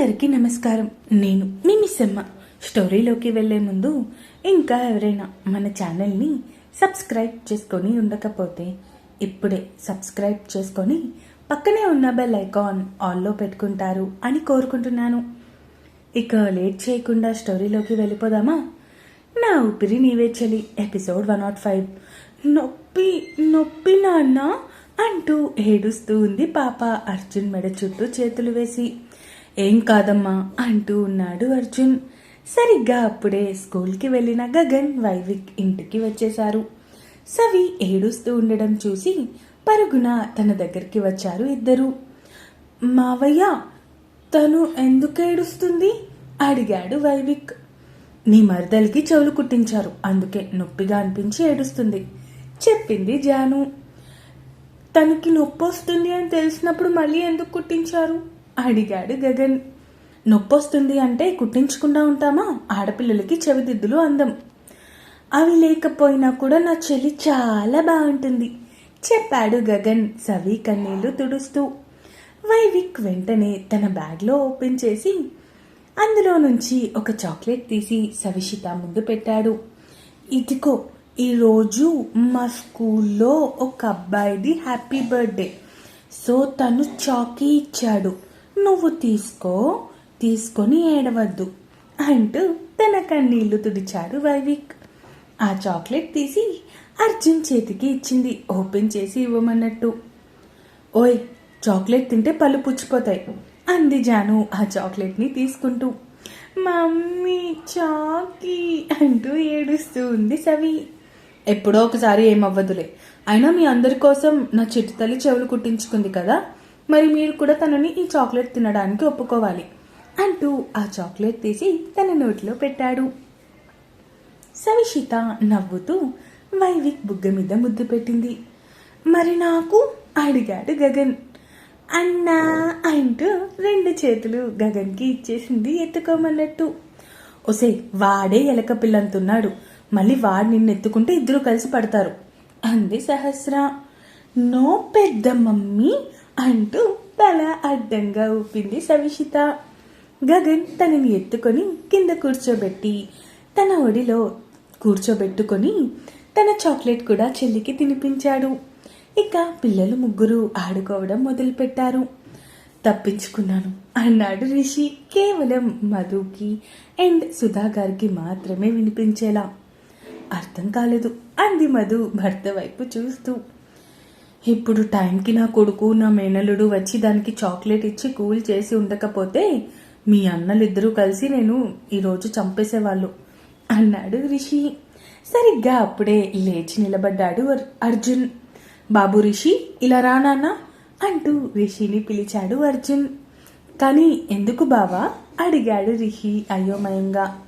అందరికీ నమస్కారం. నేను మీ మిస్సమ్మ. స్టోరీలోకి వెళ్ళే ముందు ఇంకా ఎవరైనా మన ఛానల్ని సబ్స్క్రైబ్ చేసుకొని ఉండకపోతే ఇప్పుడే సబ్స్క్రైబ్ చేసుకొని పక్కనే ఉన్న బెల్ ఐకాన్ ఆల్లో పెట్టుకుంటారు అని కోరుకుంటున్నాను. ఇక లేట్ చేయకుండా స్టోరీలోకి వెళ్ళిపోదామా? నా ఊపిరి నీవే చలి ఎపిసోడ్ వన్ నాట్ ఫైవ్. నొప్పి నొప్పి నాన్న అంటూ ఏడుస్తూ ఉంది పాప. అర్జున్ మెడ చుట్టూ చేతులు వేసి. ఏం కాదమ్మా అంటూ ఉన్నాడు అర్జున్. సరిగ్గా అప్పుడే స్కూల్కి వెళ్ళిన గగన్ వైవిక్ ఇంటికి వచ్చేశారు. సవి ఏడుస్తూ ఉండడం చూసి పరుగున తన దగ్గరికి వచ్చారు ఇద్దరు. మావయ్య తను ఎందుకు ఏడుస్తుంది? అడిగాడు వైవిక్. నీ మరదలికి చెవులు కుట్టించారు అందుకే నొప్పిగా అనిపించి ఏడుస్తుంది చెప్పింది జాను. తనకి నొప్పి వస్తుంది అని తెలిసినప్పుడు మళ్ళీ ఎందుకు కుట్టించారు? అడిగాడు గగన్. నొప్పొస్తుంది అంటే కుట్టించకుండా ఉంటామా? ఆడపిల్లలకి చెవిదిద్దులు అందం. అవి లేకపోయినా కూడా నా చెల్లి చాలా బాగుంటుంది చెప్పాడు గగన్ సవి కన్నీళ్ళు తుడుస్తూ. వైవిక్ వెంటనే తన బ్యాగ్లో ఓపెన్ చేసి అందులో నుంచి ఒక చాక్లెట్ తీసి సవిషిత ముందు పెట్టాడు. ఇదిగో ఈరోజు మా స్కూల్లో ఒక అబ్బాయిది హ్యాపీ బర్త్డే. సో తను చాకీ ఇచ్చాడు. నువ్వు తీసుకో తీసుకొని ఏడవద్దు అంటూ తన కన్నీళ్ళు తుడిచారు వైవిక్. ఆ చాక్లెట్ తీసి అర్జున్ చేతికి ఇచ్చింది ఓపెన్ చేసి ఇవ్వమన్నట్టు. ఓయ్ చాక్లెట్ తింటే పళ్ళు పుచ్చిపోతాయి అంది జాను ఆ చాక్లెట్ని తీసుకుంటూ. మమ్మీ చాకీ అంటూ ఏడుస్తూ ఉంది సవి. ఎప్పుడో ఒకసారి ఏమవ్వదులే అయినా మీ అందరి కోసం నా చిట్టు తల్లి చెవులు కుట్టించుకుంది కదా మరి మీరు కూడా తనని ఈ చాక్లెట్ తినడానికి ఒప్పుకోవాలి అంటూ ఆ చాక్లెట్ తీసి తన నోట్లో పెట్టాడు. సవిషిత నవ్వుతూ వైవిక్ బుగ్గ మీద ముద్దు పెట్టింది. మరి నాకు? అడిగాడు గగన్. అన్నా అంటూ రెండు చేతులు గగన్కి ఇచ్చేసింది ఎత్తుకోమన్నట్టు. ఒసే వాడే ఎలక పిల్లంతున్నాడు. మళ్ళీ వాడు నిన్ను ఎత్తుకుంటే ఇద్దరు కలిసి పడతారు. అంది సహస్ర. నో పెద్ద మమ్మీ అంటూ తల అడ్డంగా ఊపింది సవిషిత. గగన్ తనని ఎత్తుకొని కింద కూర్చోబెట్టి తన ఒడిలో కూర్చోబెట్టుకొని తన చాక్లెట్ కూడా చెల్లికి తినిపించాడు. ఇక పిల్లలు ముగ్గురు ఆడుకోవడం మొదలుపెట్టారు. తప్పించుకున్నాను అన్నాడు రిషి కేవలం మధుకి అండ్ సుధా గారికి మాత్రమే వినిపించేలా. అర్థం కాలేదు అంది మధు భర్త వైపు చూస్తూ. ఇప్పుడు టైంకి నా కొడుకు నా మేనల్లుడు వచ్చి దానికి చాక్లెట్ ఇచ్చి కూల్ చేసి ఉండకపోతే మీ అన్నలిద్దరూ కలిసి నేను ఈరోజు చంపేసేవాళ్ళు అన్నాడు రిషి. సరిగ్గా అప్పుడే లేచి నిలబడ్డాడు అర్- అర్జున్. బాబు రిషి ఇలా రా నాన్న అంటూ రిషిని పిలిచాడు అర్జున్. కానీ ఎందుకు బావా? అడిగాడు రిషి అయోమయంగా.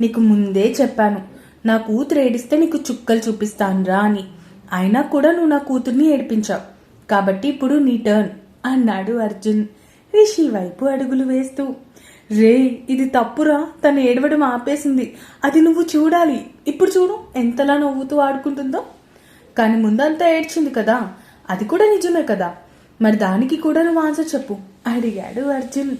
నీకు ముందే చెప్పాను నా కూతురు ఏడిస్తే నీకు చుక్కలు చూపిస్తానురా అని. అయినా కూడా నువ్వు నా కూతుర్ని ఏడిపించావు. కాబట్టి ఇప్పుడు నీ టర్న్ అన్నాడు అర్జున్. రిషి వైపు అడుగులు వేస్తూ రే ఇది తప్పురా. తను ఏడవడం ఆపేసింది. అది నువ్వు చూడాలి. ఇప్పుడు చూడు ఎంతలా నవ్వుతూ ఆడుకుంటుందో. కానీ ముందంతా ఏడ్చింది కదా. అది కూడా నిజమే కదా. మరి దానికి కూడా నువ్వు ఆన్సర్ చెప్పు అడిగాడు అర్జున్.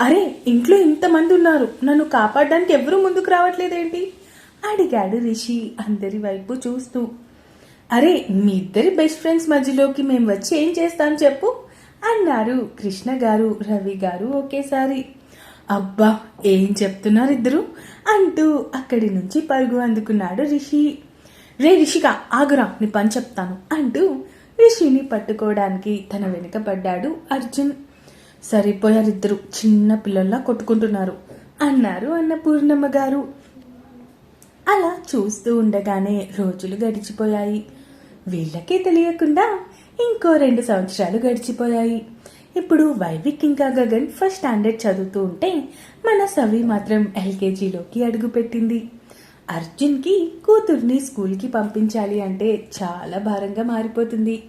అరే ఇంట్లో ఇంతమంది ఉన్నారు. నన్ను కాపాడడానికి ఎవరూ ముందుకు రావట్లేదేంటి? అడిగాడు రిషి అందరి వైపు చూస్తూ. అరే మీ ఇద్దరి బెస్ట్ ఫ్రెండ్స్ మధ్యలోకి మేము వచ్చి ఏం చేస్తాం చెప్పు అన్నారు కృష్ణ గారు రవి గారు ఒకేసారి. అబ్బా ఏం చెప్తున్నారు ఇద్దరు? అంటూ అక్కడి నుంచి పరుగు అందుకున్నాడు రిషి. రే రిషిక ఆగురా నీ పని చెప్తాను అంటూ రిషిని పట్టుకోవడానికి తన వెనుక పడ్డాడు అర్జున్. సరిపోయారిద్దరు చిన్న పిల్లల్లా కొట్టుకుంటున్నారు అన్నారు అన్నపూర్ణమ్మ గారు. అలా చూస్తూ ఉండగానే రోజులు గడిచిపోయాయి. వీళ్ళకే తెలియకుండా ఇంకో రెండు సంవత్సరాలు గడిచిపోయాయి. ఇప్పుడు వైవిక్ ఇంకా గగన్ ఫస్ట్ స్టాండర్డ్ చదువుతూ ఉంటే మన సవి మాత్రం ఎల్కేజీలోకి అడుగుపెట్టింది. అర్జున్కి కూతుర్ని స్కూల్కి పంపించాలి అంటే చాలా భారంగా మారిపోతుంది.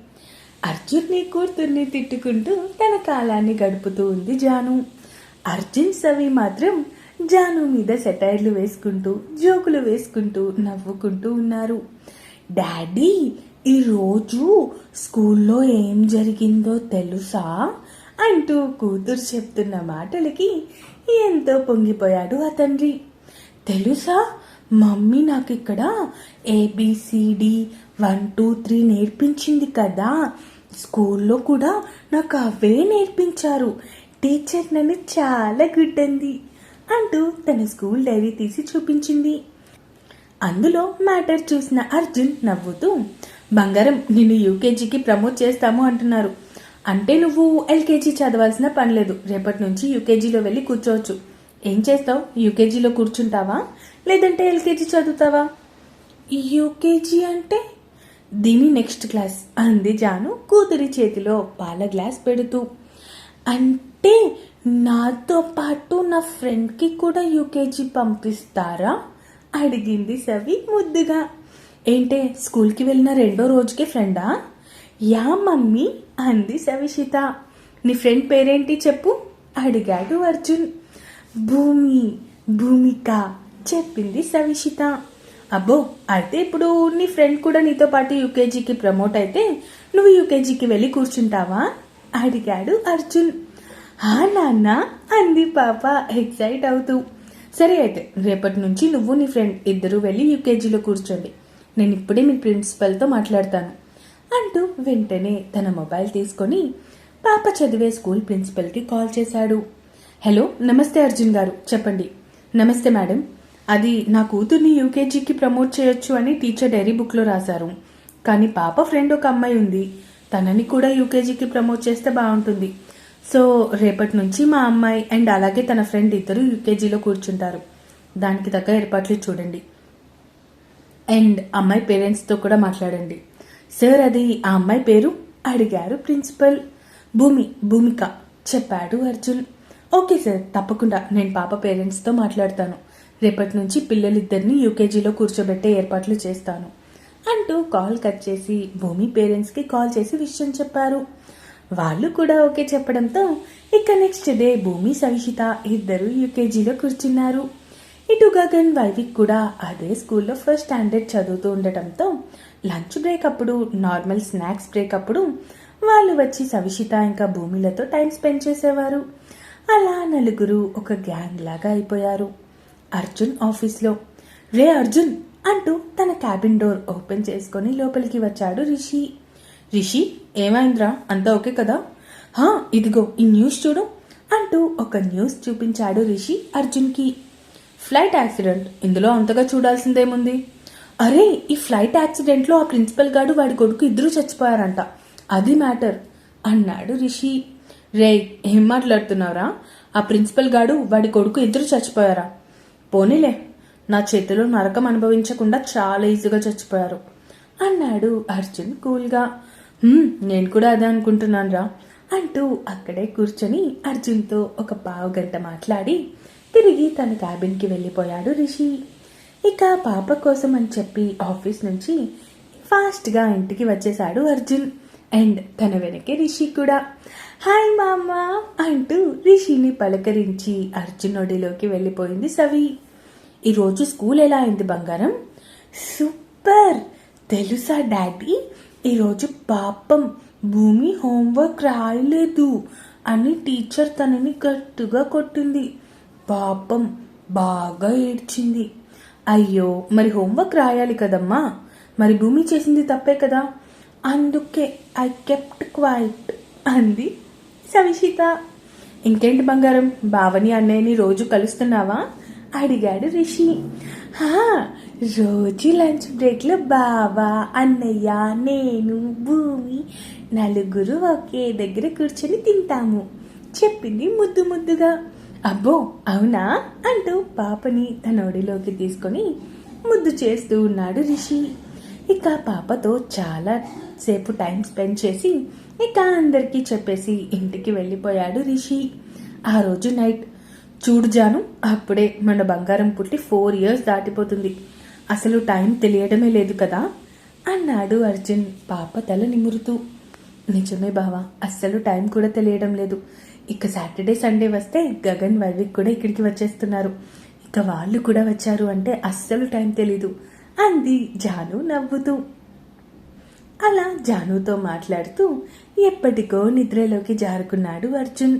అర్జున్ని కూతుర్ని తిట్టుకుంటూ తన కాలాన్ని గడుపుతూ ఉంది జాను. అర్జున్ సవి మాత్రం జాను మీద సెటైర్లు వేసుకుంటూ జోకులు వేసుకుంటూ నవ్వుకుంటూ ఉన్నారు. డాడీ ఈరోజు స్కూల్లో ఏం జరిగిందో తెలుసా? అంటూ కూతురు చెప్తున్న మాటలకి ఎంతో పొంగిపోయాడు ఆ తండ్రి. తెలుసా? మమ్మీ నాకు ఇక్కడ ఏబిసిడి వన్ టూ త్రీ నేర్పించింది కదా. స్కూల్లో కూడా నాకు అవే నేర్పించారు. టీచర్ నన్ను చాలా గుడ్డంది అంటూ తన స్కూల్ డైరీ తీసి చూపించింది. అందులో మ్యాటర్ చూసిన అర్జున్ నవ్వుతూ బంగారం నిన్ను యూకేజీకి ప్రమోట్ చేస్తాము అంటున్నారు. అంటే నువ్వు ఎల్కేజీ చదవాల్సిన పని లేదు. రేపటి నుంచి యూకేజీలో వెళ్ళి కూర్చోవచ్చు. ఏం చేస్తావు? యూకేజీలో కూర్చుంటావా? లేదంటే ఎల్కేజీ చదువుతావా? యూకేజీ అంటే? దీని నెక్స్ట్ క్లాస్ అంది జాను కూతురి చేతిలో పాల గ్లాస్ పెడుతూ. అంటే నాతో పాటు నా ఫ్రెండ్కి కూడా యూకేజీ పంపిస్తారా? అడిగింది సవి ముద్దుగా. ఏంటే స్కూల్కి వెళ్ళిన రెండో రోజుకి ఫ్రెండా? యా మమ్మీ అంది సవిషిత. నీ ఫ్రెండ్ పేరేంటి చెప్పు అడిగాడు అర్జున్. భూమి భూమిక చెప్పింది సవిషిత. అబ్బో అయితే ఇప్పుడు నీ ఫ్రెండ్ కూడా నీతో పాటు యూకేజీకి ప్రమోట్ అయితే నువ్వు యూకేజీకి వెళ్ళి కూర్చుంటావా? అడిగాడు అర్జున్. ఆ నాన్న అంది పాప. ఎక్సైట్ అవుతూ. సరే అయితే రేపటి నుంచి నువ్వు నీ ఫ్రెండ్ ఇద్దరు వెళ్ళి యూకేజీలో కూర్చోండి. నేను ఇప్పుడే మీ ప్రిన్సిపల్తో మాట్లాడతాను అంటూ వెంటనే తన మొబైల్ తీసుకొని పాప చదివే స్కూల్ ప్రిన్సిపల్కి కాల్ చేశాడు. హలో నమస్తే అర్జున్ గారు చెప్పండి. నమస్తే మేడం. అది నా కూతుర్ని యూకేజీకి ప్రమోట్ చేయొచ్చు అని టీచర్ డైరీ బుక్లో రాశారు. కానీ పాప ఫ్రెండ్ ఒక అమ్మాయి ఉంది. తనని కూడా యూకేజీకి ప్రమోట్ చేస్తే బాగుంటుంది. సో రేపటి నుంచి మా అమ్మాయి అండ్ అలాగే తన ఫ్రెండ్ ఇద్దరు యూకేజీలో కూర్చుంటారు. దానికి తగ్గ ఏర్పాట్లు చూడండి. అండ్ అమ్మాయి పేరెంట్స్తో కూడా మాట్లాడండి. సార్ అది ఆ అమ్మాయి పేరు అడిగారు ప్రిన్సిపల్ భూమి భూమిక. చెప్పాడు అర్జున్. ఓకే సార్ తప్పకుండా నేను పాప పేరెంట్స్తో మాట్లాడతాను. రేపటి నుంచి పిల్లలిద్దరిని యూకేజీలో కూర్చోబెట్టే ఏర్పాట్లు చేస్తాను. అంటూ కాల్ కట్ చేసి భూమి పేరెంట్స్కి కాల్ చేసి విషయం చెప్పారు. వాళ్ళు కూడా ఓకే చెప్పడంతో ఇక నెక్స్ట్ డే భూమి సవిషిత ఇద్దరు యూకేజీలో కూర్చున్నారు. ఇటు గగన్ వైవిక్ కూడా అదే స్కూల్లో ఫస్ట్ స్టాండర్డ్ చదువుతూ ఉండటంతో లంచ్ బ్రేక్ అప్పుడు నార్మల్ స్నాక్స్ బ్రేక్ అప్పుడు వాళ్ళు వచ్చి సవిషిత ఇంకా భూమిలతో టైం స్పెండ్ చేసేవారు. అలా నలుగురు ఒక గ్యాంగ్ లాగా అయిపోయారు. అర్జున్ ఆఫీస్లో రే అర్జున్ అంటూ తన క్యాబిన్ డోర్ ఓపెన్ చేసుకొని లోపలికి వచ్చాడు రిషి. రిషి ఏమైందిరా? అంతా ఓకే కదా? హా ఇదిగో ఈ న్యూస్ చూడు అంటూ ఒక న్యూస్ చూపించాడు రిషి అర్జున్కి. ఫ్లైట్ యాక్సిడెంట్ ఇందులో అంతగా చూడాల్సిందేముంది? అరే ఈ ఫ్లైట్ యాక్సిడెంట్లో ఆ ప్రిన్సిపల్ గాడు వాడి కొడుకు ఇద్దరు చచ్చిపోయారంట. అది మ్యాటర్ అన్నాడు రిషి. రే ఏం మాట్లాడుతున్నావురా? ఆ ప్రిన్సిపల్ గాడు వాడి కొడుకు ఇద్దరు చచ్చిపోయారా? పోనీలే నా చేతిలో నరకం అనుభవించకుండా చాలా ఈజీగా చచ్చిపోయారు. అన్నాడు అర్జున్ కూల్గా. నేను కూడా అదే అనుకుంటున్నాను రా అంటూ అక్కడే కూర్చొని అర్జున్తో ఒక పావు గంట మాట్లాడి తిరిగి తన క్యాబిన్కి వెళ్ళిపోయాడు రిషి. ఇక పాప కోసం అని చెప్పి ఆఫీస్ నుంచి ఫాస్ట్గా ఇంటికి వచ్చేశాడు అర్జున్ అండ్ తన వెనకే రిషి కూడా. హాయ్ మామ అంటూ రిషిని పలకరించి అర్జున్ ఒడిలోకి వెళ్ళిపోయింది సవి. ఈరోజు స్కూల్ ఎలా అయింది బంగారం? సూపర్! తెలుసా డాడీ? ఈరోజు పాపం భూమి హోంవర్క్ రాయలేదు అని టీచర్ తనని గట్టిగా కొట్టింది. పాపం బాగా ఏడ్చింది. అయ్యో మరి హోంవర్క్ రాయాలి కదమ్మా? మరి భూమి చేసింది తప్పే కదా? అందుకే ఐ కెప్ట్ క్వైట్ అంది సవిషిత. ఇంకేంటి బంగారం? బావని అన్నయ్యని రోజు కలుస్తున్నావా? అడిగాడు రిషి. హా రోజు లంచ్ బ్రేక్లో బావా అన్నయ్య నేను భూమి నలుగురు ఒకే దగ్గర కూర్చొని తింటాము చెప్పింది ముద్దు ముద్దుగా. అబ్బో అవునా? అంటూ పాపని తన ఒడిలోకి తీసుకొని ముద్దు చేస్తూ ఉన్నాడు రిషి. ఇక పాపతో చాలా సేపు టైం స్పెండ్ చేసి ఇక అందరికీ చెప్పేసి ఇంటికి వెళ్ళిపోయాడు రిషి. ఆ రోజు నైట్ చూడు జాను అప్పుడే మన బంగారం పుట్టి ఫోర్ ఇయర్స్ దాటిపోతుంది. అసలు టైం తెలియడమే లేదు కదా? అన్నాడు అర్జున్ పాప తల నిమురుతూ. నిజమే బావా అస్సలు టైం కూడా తెలియడం లేదు. ఇక సాటర్డే సండే వస్తే గగన్ వైవిక్ కూడా ఇక్కడికి వచ్చేస్తున్నారు. ఇక వాళ్ళు కూడా వచ్చారు అంటే అస్సలు టైం తెలీదు అంది జాను నవ్వుతూ. అలా జానుతో మాట్లాడుతూ ఎప్పటికో నిద్రలోకి జారుకున్నాడు అర్జున్.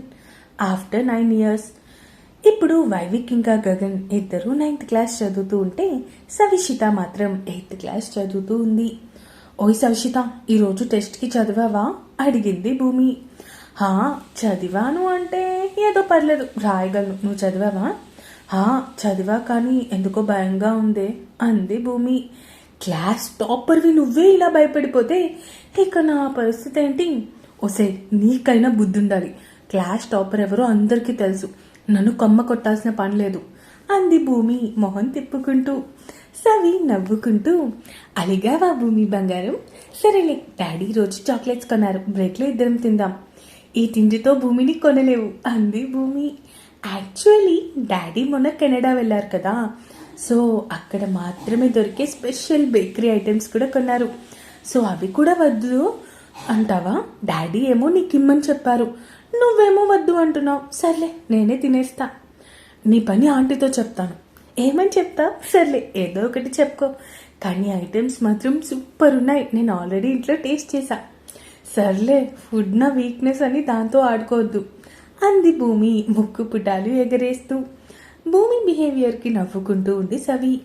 ఆఫ్టర్ నైన్ ఇయర్స్ ఇప్పుడు వైవిక్ ఇంకా గగన్ ఇద్దరు నైన్త్ క్లాస్ చదువుతూ ఉంటే సవిషిత మాత్రం ఎయిత్ క్లాస్ చదువుతూ ఉంది. ఓయ్ సవిషిత ఈరోజు టెస్ట్కి చదివావా? అడిగింది భూమి. హా చదివాను అంటే ఏదో పర్లేదు రాయగలను. నువ్వు చదివావా? హా చదివా కానీ ఎందుకో భయంగా ఉందే అంది భూమి. క్లాస్ టాపర్వి నువ్వే ఇలా భయపడిపోతే ఇక నా పరిస్థితి ఏంటి? ఓసే నీకైనా బుద్ధి ఉండాలి క్లాస్ టాపర్ ఎవరో అందరికీ తెలుసు. నన్ను కొమ్మ కొట్టాల్సిన పని లేదు. అంది భూమి మొహం తిప్పుకుంటూ. సవి నవ్వుకుంటూ అలిగావా భూమి బంగారం? సరేలే డాడీ రోజు చాక్లెట్స్ కొన్నారు. బ్రేక్లో ఇద్దరం తిందాం. ఈ తిండితో భూమిని కొనలేవు అంది భూమి. యాక్చువల్లీ డాడీ మొన్న కెనడా వెళ్ళారు కదా. సో అక్కడ మాత్రమే దొరికే స్పెషల్ బేకరీ ఐటమ్స్ కూడా కొన్నారు. సో అవి కూడా వద్దు అంటావా? డాడీ ఏమో నీకు ఇమ్మని చెప్పారు. నువ్వేమో వద్దు అంటున్నావు. సర్లే నేనే తినేస్తా. నీ పని ఆంటీతో చెప్తాను. ఏమని చెప్తా? సర్లే ఏదో ఒకటి చెప్పుకో. కానీ ఐటమ్స్ మాత్రం సూపర్ ఉన్నాయి. నేను ఆల్రెడీ ఇంట్లో టేస్ట్ చేశా. సర్లే ఫుడ్ నా వీక్నెస్ అని దాంతో ఆడుకోవద్దు. అంది భూమి ముక్కు పుటాలు ఎగరేస్తూ. భూమి బిహేవియర్కి నవ్వుకుంటూ ఉంది సవి.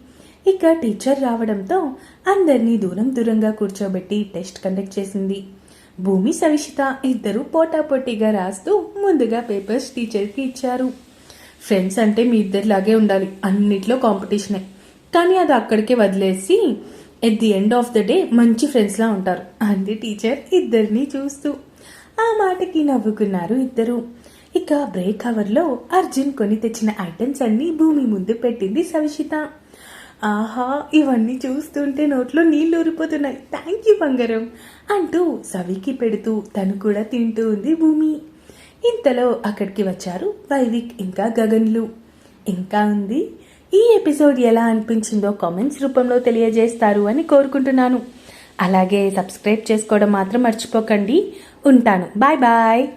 ఇక టీచర్ రావడంతో అందరినీ దూరం దూరంగా కూర్చోబెట్టి టెస్ట్ కండక్ట్ చేసింది. భూమి సవిషిత ఇద్దరు పోటాపోటీగా రాస్తూ ముందుగా పేపర్స్ టీచర్కి ఇచ్చారు. ఫ్రెండ్స్ అంటే మీ ఇద్దరిలాగే ఉండాలి అన్నిట్లో కాంపిటీషనే. కానీ అది అక్కడికే వదిలేసి at the end of the day మంచి ఫ్రెండ్స్లా ఉంటారు. అంది టీచర్ ఇద్దరిని చూస్తూ. ఆ మాటకి నవ్వుకున్నారు ఇద్దరు. ఇక బ్రేక్ అవర్లో అర్జున్ కొని తెచ్చిన ఐటమ్స్ అన్నీ భూమి ముందు పెట్టింది సవిషిత ఆహా ఇవన్నీ చూస్తుంటే నోట్లో నీళ్ళు ఊరిపోతున్నాయి. థ్యాంక్ యూ బంగారం అంటూ సవికి పెడుతూ తను కూడా తింటూ ఉంది భూమి. ఇంతలో అక్కడికి వచ్చారు వైవిక్ ఇంకా గగన్లు. ఇంకా ఉంది? ఈ ఎపిసోడ్ ఎలా అనిపించిందో కామెంట్స్ రూపంలో తెలియజేస్తారు అని కోరుకుంటున్నాను. అలాగే సబ్స్క్రైబ్ చేసుకోవడం మాత్రం మర్చిపోకండి. ఉంటాను. Bye bye.